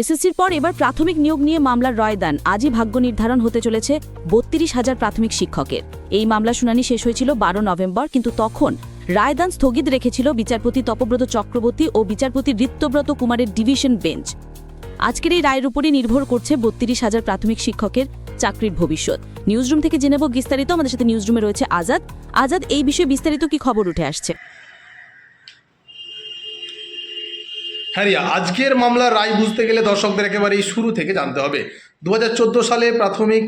এসএসসির পর এবার প্রাথমিক নিয়োগ নিয়ে মামলার রায়দান আজই ভাগ্য নির্ধারণ হতে চলেছে বত্রিশ হাজার প্রাথমিক শিক্ষকের। এই মামলা শুনানি শেষ হয়েছিল বারো নভেম্বর, কিন্তু তখন রায়দান স্থগিত রেখেছিল বিচারপতি তপব্রত চক্রবর্তী ও বিচারপতি ঋত্যব্রত কুমারের ডিভিশন বেঞ্চ। আজকের এই রায়ের উপরই নির্ভর করছে বত্রিশ হাজার প্রাথমিক শিক্ষকের চাকরির ভবিষ্যৎ। নিউজরুম থেকে জেনে নেব বিস্তারিত। আমাদের সাথে নিউজরুমে রয়েছে আজাদ। আজাদ, এই বিষয়ে বিস্তারিত কি খবর উঠে আসছে? হ্যাঁ আজকের মামলার রায় বুঝতে গেলে দর্শকদের একেবারে শুরু থেকে জানতে হবে। দু হাজার চোদ্দ সালে প্রাথমিক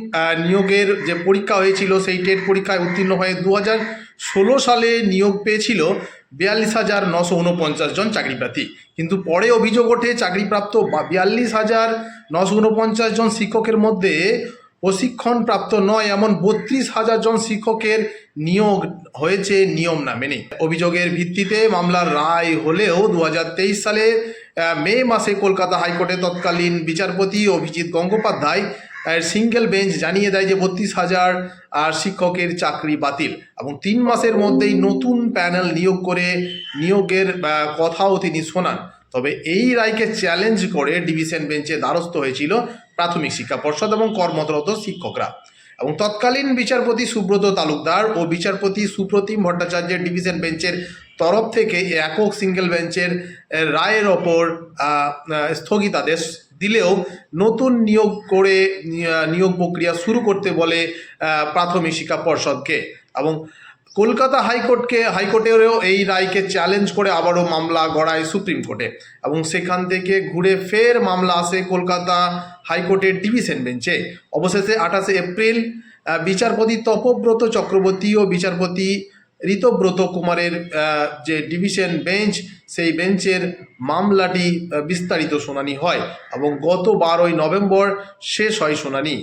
নিয়োগের যে পরীক্ষা হয়েছিল, সেই টেট পরীক্ষায় উত্তীর্ণ হয়ে দু ষোলো সালে নিয়োগ পেয়েছিল বিয়াল্লিশ হাজার নশো উনপঞ্চাশ জন চাকরিপ্রার্থী। কিন্তু পরে অভিযোগ ওঠে, চাকরিপ্রাপ্ত বিয়াল্লিশ হাজার নশো উনপঞ্চাশ জন শিক্ষকের মধ্যে প্রশিক্ষণপ্রাপ্ত নয়, এমন বত্রিশ হাজার জন শিক্ষকের নিয়োগ হয়েছে নিয়ম না মেনে অভিযোগের ভিত্তিতে মামলার রায় হলেও দু হাজার তেইশ সালে মে মাসে কলকাতা হাইকোর্টে তৎকালীন বিচারপতি অভিজিৎ গঙ্গোপাধ্যায় সিঙ্গেল বেঞ্চ জানিয়ে দেয় যে বত্রিশ হাজার, আর শিক্ষকের চাকরি বাতিল এবং তিন মাসের মধ্যেই নতুন প্যানেল নিয়োগ করে নিয়োগের কথাও তিনি শোনান। তবে এই রায়কে চ্যালেঞ্জ করে ডিভিশন বেঞ্চে দ্বারস্থ হয়েছিল প্রাথমিক শিক্ষা পর্ষদ এবং কর্মরত শিক্ষকরা। এবং তৎকালীন বিচারপতি সুব্রত তালুকদার ও বিচারপতি সুপ্রতিম ভট্টাচার্যের ডিভিশন বেঞ্চের তরফ থেকে একক সিঙ্গেল বেঞ্চের রায়ের ওপর স্থগিতাদেশ দিলেও নতুন নিয়োগ করে নিয়োগ প্রক্রিয়া শুরু করতে বলে প্রাথমিক শিক্ষা পর্ষদকে। এবং কলকাতা হাইকোর্টকে, হাইকোর্টেরও এই রায়কে চ্যালেঞ্জ করে আবারও মামলা গড়ায় সুপ্রিম কোর্টে। এবং সেখান থেকে ঘুরে ফের মামলা আসে কলকাতা হাইকোর্টের ডিভিশন বেঞ্চে। অবশেষে আঠাশে এপ্রিল বিচারপতি তপব্রত চক্রবর্তী ও বিচারপতি ঋতব্রত কুমারের যে ডিভিশন বেঞ্চ, সেই বেঞ্চের মামলাটি বিস্তারিত শুনানি হয় এবং গত বারোই নভেম্বর শেষ হয় শুনানি।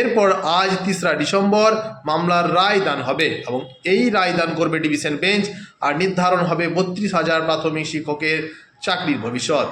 এরপর আজ তিসরা ডিসেম্বর মামলার রায় দান হবে এবং এই রায় দান করবে ডিভিশন বেঞ্চ আর নির্ধারণ হবে বত্রিশ হাজার প্রাথমিক শিক্ষকের চাকরির ভবিষ্যৎ।